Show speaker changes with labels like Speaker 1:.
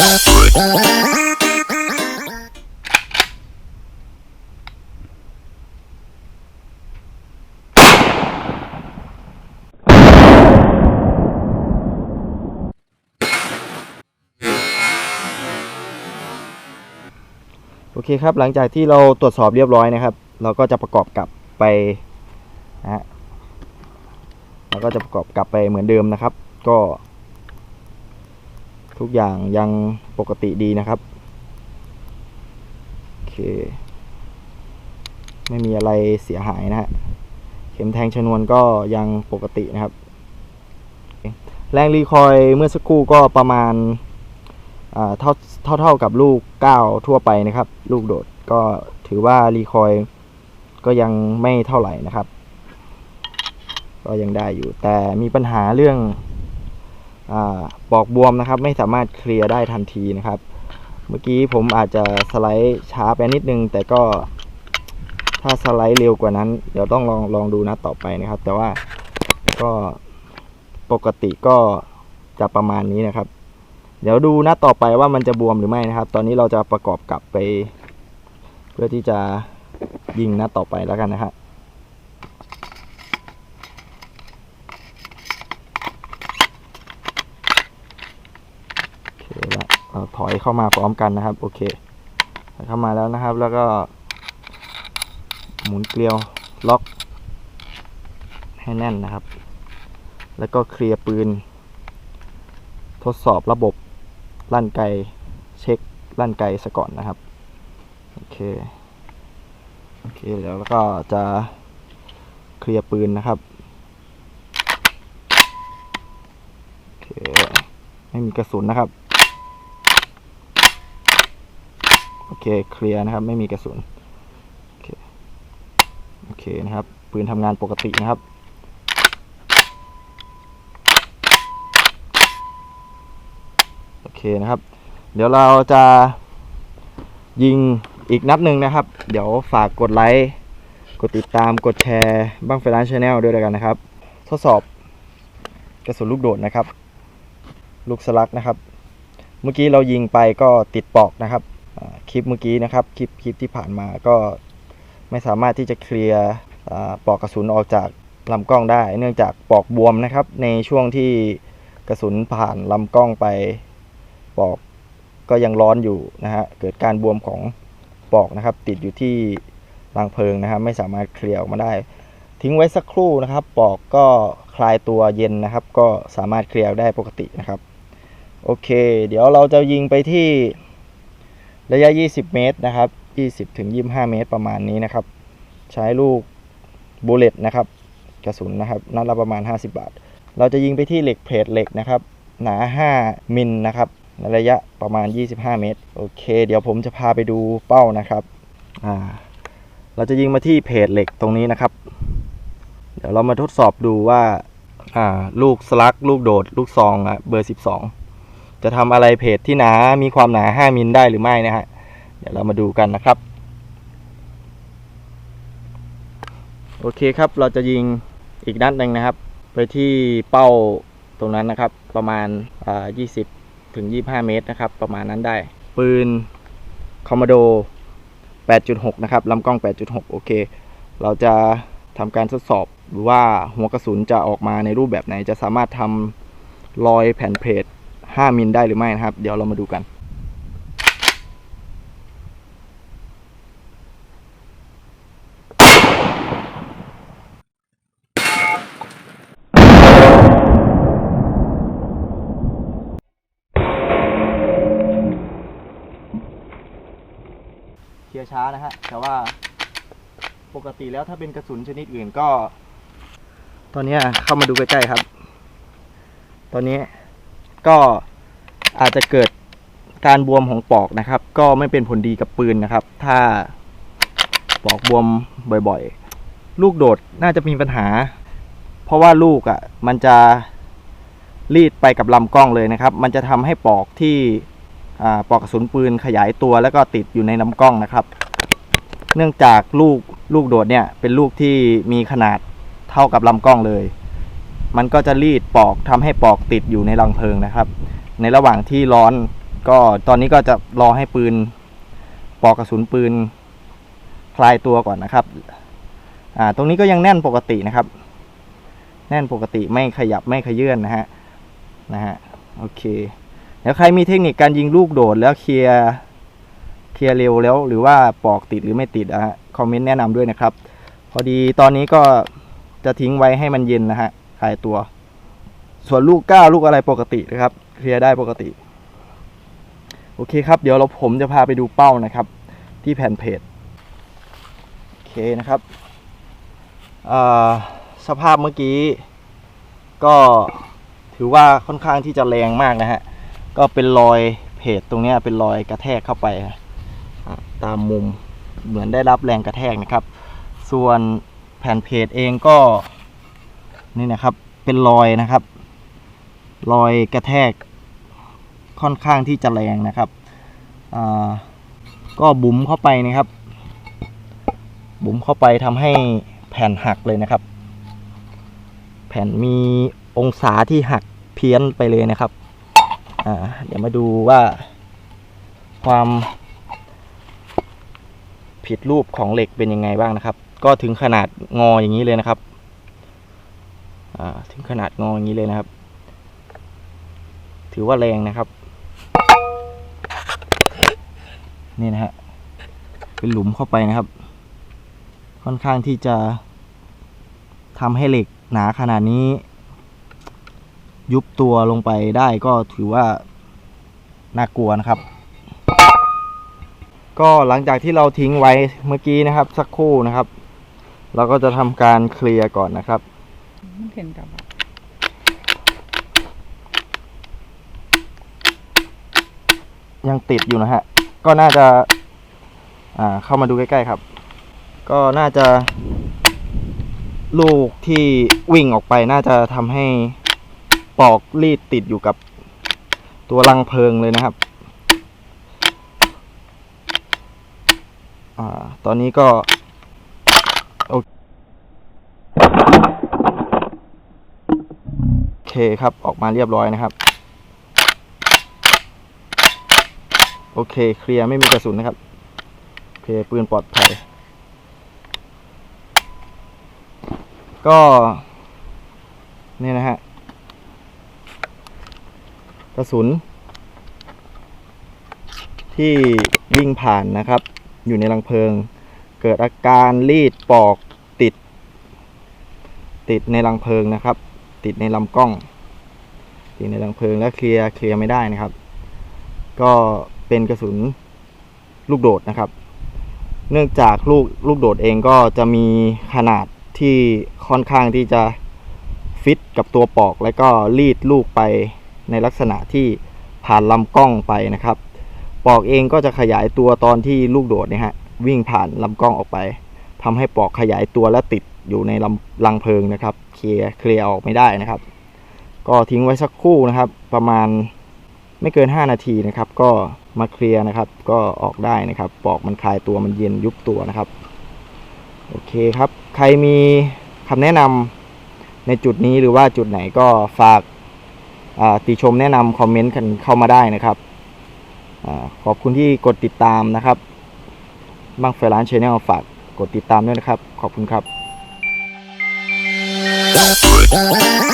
Speaker 1: โอเคครับหลังจากที่เราตรวจสอบเรียบร้อยนะครับ เราก็จะประกอบกลับไปนะฮะเราก็จะประกอบกลับไปเหมือนเดิมนะครับ ก็ ทุกอย่างยังปกติดีนะครับ โอเค ไม่มีอะไรเสียหายนะฮะ เข็มแทงชนวนก็ยังปกตินะครับ แรงรีคอยเมื่อสักครู่ก็ประมาณเท่าเท่าเท่ากับลูก 9 ทั่วไปนะครับ ลูกโดดก็ถือว่ารีคอยก็ยังไม่เท่าไหร่นะครับ ก็ยังได้อยู่แต่มีปัญหาเรื่อง ปอกบวมนะครับ ไม่สามารถเคลียร์ได้ทันทีนะครับ เมื่อกี้ผมอาจจะสไลด์ช้าไปนิดนึง แต่ก็ถ้าสไลด์เร็วกว่านั้น เดี๋ยวต้องลองลองดูนะต่อไปนะครับ แต่ว่าก็ปกติก็จะประมาณนี้นะครับ เดี๋ยวดูหนัดต่อไปว่ามันจะบวมหรือไม่นะครับ ตอนนี้เราจะประกอบกลับไป เพื่อที่จะยิงหนัดต่อไปแล้วกันนะฮะโอเคละเรา ถอยเข้ามาพร้อมกันนะครับ โอเคเข้ามาแล้วนะครับ แล้วก็หมุนเกลียวล็อกให้แน่นนะครับ แล้วก็เคลียร์ปืน ทดสอบระบบลั่นไกเช็คลั่นไกสก่อนนะครับ โอเค โอเคแล้วก็จะเคลียร์ปืนนะครับโอเคไม่มีกระสุนนะครับ โอ เคเคลียร์นะครับ ไม่มีกระสุนโอเคโอเคนะครับ ปืนทำงานปกตินะครับโอเคนะครับ เดี๋ยวเราจะยิงอีกนัดหนึ่งนะครับ เดี๋ยวฝากกดไลค์กดติดตามกดแชร์บ้างไฟร้านชาแนลด้วยกันนะครับ ทดสอบกระสุนลูกโดดนะครับ ลูกสลักนะครับ เมื่อกี้เรายิงไปก็ติดปอกนะครับ คลิปเมื่อกี้นะครับคลิปคลิปที่ผ่านมาก็ไม่สามารถที่จะเคลียร์ปลอกกระสุนออกจากลำกล้องได้ เนื่องจากปลอกบวมนะครับ ในช่วงที่กระสุนผ่านลำกล้องไปปอกก็ยังร้อนอยู่นะฮะเกิดการบวมของปอกนะครับ ติดอยู่ที่รางเพลิงนะครับ ไม่สามารถเคลียร์ออกมาได้ ทิ้งไว้สักครู่นะครับปอกก็คลายตัวเย็นนะครับ ก็สามารถเคลียร์ได้ปกตินะครับ โอเค เดี๋ยวเราจะยิงไปที่ ระยะ 20 เมตรนะครับ 20ถึง25 เมตรประมาณนี้นะครับ ใช้ลูกบูเลตนะครับ กระสุนนะครับนัดละประมาณ 50 บาท เราจะยิงไปที่เหล็กเพลทเหล็กนะครับ หนา 5 มิลนะครับในระยะประมาณ 25 เมตร โอเค เดี๋ยวผมจะพาไปดูเป้านะครับอ่าเราจะยิงมาที่เพจเหล็กตรงนี้นะครับ เดี๋ยวเรามาทดสอบดูว่าอ่าลูกสลัก ลูกโดด ลูกซองอะเบอร์ 12 จะทำอะไรเพจที่หนา มีความหนา 5 มิลได้หรือไม่นะฮะ เดี๋ยวเรามาดูกันนะครับ โอเคครับ เราจะยิงอีกนัดหนึ่งนะครับ ไปที่เป้าตรงนั้นนะครับ ประมาณอ่า20ถึง 25 เมตรนะครับ ประมาณนั้นได้ ปืนคอมมโด 8.6 นะครับลำกล้อง 8.6 โอเค เราจะทำการทดสอบว่าหัวกระสุนจะออกมาในรูปแบบไหน จะสามารถทำรอยแผ่นเพล 5 มิลได้หรือไม่นะครับ เดี๋ยวเรามาดูกันเคลียร์ช้านะฮะ แต่ว่าปกติแล้วถ้าเป็นกระสุนชนิดอื่นก็ ตอนนี้เข้ามาดูใกล้ๆครับ ตอนนี้ ก็อาจจะเกิดการบวมของปอกนะครับ ก็ไม่เป็นผลดีกับปืนนะครับ ถ้าปอกบวมบ่อยๆ ลูกโดดน่าจะมีปัญหา เพราะว่าลูกอะ่ะมันจะรีดไปกับลำกล้องเลยนะครับ มันจะทำให้ปอกที่ปอกกระสุนปืนขยายตัวแล้วก็ติดอยู่ในลำกล้องนะครับ เนื่องจากลูกลูกโดดเนี่ยเป็นลูกที่มีขนาดเท่ากับลำกล้องเลย มันก็จะรีดปอกทำให้ปอกติดอยู่ในรังเพลิงนะครับ ในระหว่างที่ร้อนก็ตอนนี้ก็จะรอให้ปืนปอกกระสุนปืนคลายตัวก่อนนะครับอ่าตรงนี้ก็ยังแน่นปกตินะครับ แน่นปกติไม่ขยับไม่ขยื่นนะฮะนะฮะโอเคเดี๋ยวใครมีเทคนิคการยิงลูกโดดแล้วเคลียร์เคลียร์เร็วแล้ว หรือว่าปอกติดหรือไม่ติดอะฮะคอมเมนต์แนะนำด้วยนะครับ พอดีตอนนี้ก็จะทิ้งไว้ให้มันเย็นนะฮะ คลายตัว ส่วนลูกก้าลูกอะไรปกตินะครับ เคลียร์ได้ปกติ โอเคครับ เดี๋ยวเราผมจะพาไปดูเป้านะครับ ที่แผ่นเพจโอเคนะครับสภาพเมื่อกี้ ก็ถือว่าค่อนข้างที่จะแรงมากนะฮะ ก็เป็นรอยเพจตรงนี้เป็นรอยกระแทกเข้าไปตามมุมเหมือนได้รับแรงกระแทกนะครับ ส่วนแผ่นเพจเองก็ นี่นะครับ เป็นรอยนะครับ รอยกระแทกค่อนข้างที่จะแรงนะครับก็บุ๋มเข้าไปนะครับ บุ๋มเข้าไปทำให้แผ่นหักเลยนะครับ แผ่นมีองศาที่หักเพี้ยนไปเลยนะครับเดี๋ยวมาดูว่าความผิดรูปของเหล็กเป็นยังไงบ้างนะครับ ก็ถึงขนาดงออย่างนี้เลยนะครับ ถึงขนาดงออย่างนี้เลยนะครับ ถือว่าแรงนะครับ นี่นะฮะ เป็นหลุมเข้าไปนะครับ ค่อนข้างที่จะทำให้เหล็กหนาขนาดนี้ ยุบตัวลงไปได้ก็ถือว่าน่ากลัวนะครับ ก็หลังจากที่เราทิ้งไว้เมื่อกี้นะครับ สักครู่นะครับ เราก็จะทำการเคลียร์ก่อนนะครับ
Speaker 2: มันเห็นกับอะ
Speaker 1: ยังติดอยู่นะฮะ ก็น่าจะอ่าเข้ามาดูใกล้ๆครับ ก็น่าจะ ลูกที่วิ่งออกไปน่าจะทำให้ปลอกรีดติดอยู่กับตัวรังเพลิงเลยนะครับอ่าตอนนี้ก็ เคครับ ออกมาเรียบร้อยนะครับ โอเค เคลียร์ไม่มีกระสุนนะครับ โอเค ปืนปลอดภัย ก็นี่นะฮะ กระสุน ที่วิ่งผ่านนะครับ อยู่ในรังเพลิง เกิดอาการรีดปอกติด ติดในรังเพลิงนะครับ ติดในลำกล้อง ติดในรังเพลิงแล้วเคลียร์เคลียร์ไม่ได้นะครับ ก็เป็นกระสุนลูกโดดนะครับ เนื่องจากลูกลูกโดดเองก็จะมีขนาดที่ค่อนข้างที่จะฟิตกับตัวปอก แล้วก็รีดลูกไปในลักษณะที่ผ่านลำกล้องไปนะครับ ปอกเองก็จะขยายตัวตอนที่ลูกโดดเนี่ยฮะวิ่งผ่านลำกล้องออกไปทำให้ปอกขยายตัวและติด อยู่ในลำลังเพลิงนะครับ เคลียร์เคลียร์ออกไม่ได้นะครับ ก็ทิ้งไว้สักครู่นะครับ ประมาณไม่เกิน 5 นาทีนะครับ ก็มาเคลียร์นะครับ ก็ออกได้นะครับปอกมันคลายตัวมันเย็นยุบตัวนะครับ โอเคครับ ใครมีคำแนะนำในจุดนี้หรือว่าจุดไหนก็ฝากาติชมแนะนำคอมเมนต์กันเข้ามาได้นะครับอขอบคุณที่กดติดตามนะครับบังไฟร้านชาแนลฝากกดติดตามด้วยนะครับ ขอบคุณครับ
Speaker 3: Yeah.